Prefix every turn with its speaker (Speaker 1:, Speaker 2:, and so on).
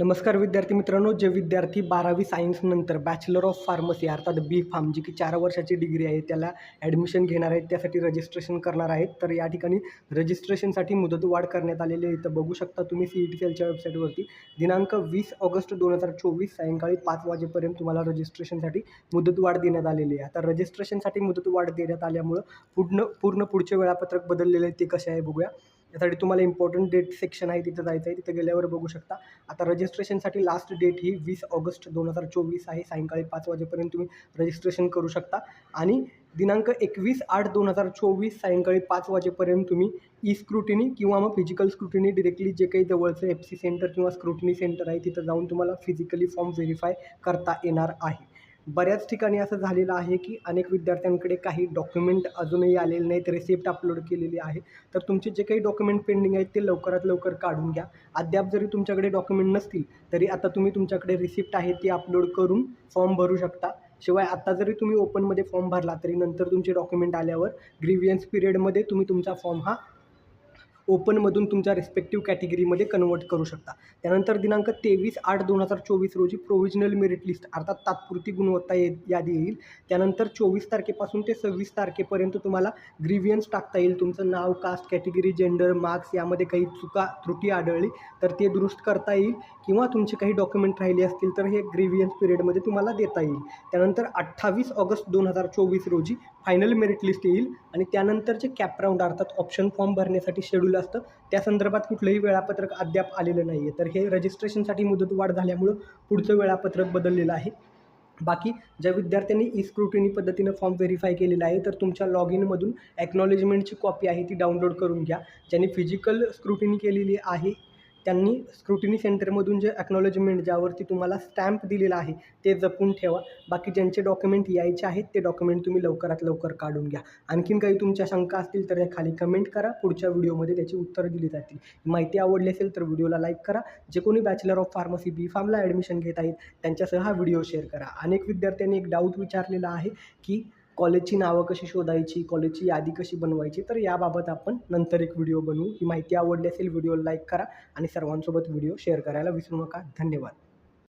Speaker 1: नमस्कार विद्यार्थी मित्रांनो जे विद्यार्थी बारावी सायन्सनंतर बॅचलर ऑफ फार्मसी अर्थात बी फार्म जी की चार वर्षाची डिग्री आहे त्याला ॲडमिशन घेणार आहेत त्यासाठी रजिस्ट्रेशन करणार आहेत. तर या ठिकाणी रजिस्ट्रेशनसाठी मुदतवाढ करण्यात आलेली आहे. इथं बघू शकता तुम्ही सी ई टी सेलच्या वेबसाईटवरती दिनांक वीस ऑगस्ट दोन हजार चोवीस सायंकाळी पाच वाजेपर्यंत तुम्हाला रजिस्ट्रेशनसाठी मुदतवाढ देण्यात आलेली आहे. आता रजिस्ट्रेशनसाठी मुदतवाढ देण्यात आल्यामुळं पूर्ण पूर्ण पुढचे वेळापत्रक बदललेले आहे ते कसे आहे बघूया. त्यासाठी तुम्हाला इम्पॉर्टंट डेट सेक्शन आहे तिथं जायचं आहे तिथं गेल्यावर बघू शकता. आता रजिस्ट्रेशनसाठी लास्ट डेट ही वीस ऑगस्ट दोन हजार चोवीस आहे. सायंकाळी पाच वाजेपर्यंत तुम्ही रजिस्ट्रेशन करू शकता. आणि दिनांक एकवीस आठ दोन हजार चोवीस सायंकाळी पाच वाजेपर्यंत तुम्ही ई स्क्रुटिनी किंवा मग फिजिकल स्क्रुटिनी डिरेक्टली जे काही जवळचं एफ सी सेंटर किंवा स्क्रुटिनी सेंटर आहे तिथं जाऊन तुम्हाला फिजिकली फॉर्म व्हेरीफाय करता येणार आहे. बऱ्याच ठिकाणी असं झालेलं आहे की अनेक विद्यार्थ्यांकडे काही डॉक्युमेंट अजूनही आलेले नाहीत रिसिप्ट अपलोड केलेली आहे. तर तुमचे जे काही डॉक्युमेंट पेंडिंग आहेत ते लवकरात लवकर काढून घ्या. अद्याप जरी तुमच्याकडे डॉक्युमेंट नसतील तरी आता तुम्ही तुमच्याकडे रिसिप्ट आहे ती अपलोड करून फॉर्म भरू शकता. शिवाय आत्ता जरी तुम्ही ओपनमध्ये फॉर्म भरला तरी नंतर तुमचे डॉक्युमेंट आल्यावर ग्रीवियन्स पिरियडमध्ये तुम्ही तुमचा फॉर्म हा ओपनमधून तुमच्या रिस्पेक्टिव्ह कॅटेगरीमध्ये कन्वर्ट करू शकता. त्यानंतर दिनांक तेवीस आठ दोन हजार चोवीस रोजी प्रोव्हिजनल मेरिट लिस्ट अर्थात तात्पुरती गुणवत्ता ये यादी येईल. त्यानंतर चोवीस तारखेपासून ते सव्वीस तारखेपर्यंत तुम्हाला ग्रिव्हियन्स टाकता येईल. तुमचं नाव कास्ट कॅटेगरी जेंडर मार्क्स यामध्ये काही चुका त्रुटी आढळली तर ते दुरुस्त करता येईल. किंवा तुमचे काही डॉक्युमेंट राहिले असतील तर हे ग्रीवियन्स पिरियडमध्ये तुम्हाला देता येईल. त्यानंतर अठ्ठावीस ऑगस्ट दोन हजार चोवीस रोजी फायनल मेरिट लिस्ट येईल. आणि त्यानंतरचे कॅप राऊंड अर्थात ऑप्शन फॉर्म भरण्यासाठी शेड्यूल असतं. त्या संदर्भात कुठलंही वेळापत्रक अद्याप आलेलं नाही आहे तर हे रजिस्ट्रेशनसाठी मुदतवाढ झाल्यामुळं पुढचं वेळापत्रक बदललेलं आहे. बाकी ज्या विद्यार्थ्यांनी ई स्क्रुटिनी पद्धतीनं फॉर्म व्हेरीफाय केलेला आहे तर तुमच्या लॉग इनमधून ॲक्नॉलेजमेंटची कॉपी आहे ती डाउनलोड करून घ्या. ज्यांनी फिजिकल स्क्रुटिनी केलेली आहे त्यांनी स्क्रुटिनी सेंटरमधून जे ॲक्नॉलॉजमेंट ज्यावरती तुम्हाला स्टॅम्प दिलेला आहे ते जपून ठेवा. बाकी ज्यांचे डॉक्युमेंट यायचे आहेत ते डॉक्युमेंट तुम्ही लवकरात लवकर काढून घ्या. आणखीन काही तुमच्या शंका असतील तर त्या खाली कमेंट करा. पुढच्या व्हिडिओमध्ये त्याची उत्तरं दिली जातील. माहिती आवडली असेल तर व्हिडिओला लाईक करा. जे कोणी बॅचलर ऑफ फार्मसी बी फार्मला ॲडमिशन घेत आहेत त्यांच्यासह हा व्हिडिओ शेअर करा. अनेक विद्यार्थ्यांनी एक डाऊट विचारलेला आहे की कॉलेजची नावं कशी शोधायची कॉलेजची यादी कशी बनवायची तर याबाबत आपण नंतर एक व्हिडिओ बनवू. ही माहिती आवडली असेल व्हिडिओला लाईक करा आणि सर्वांसोबत व्हिडिओ शेअर करायला विसरू नका. धन्यवाद.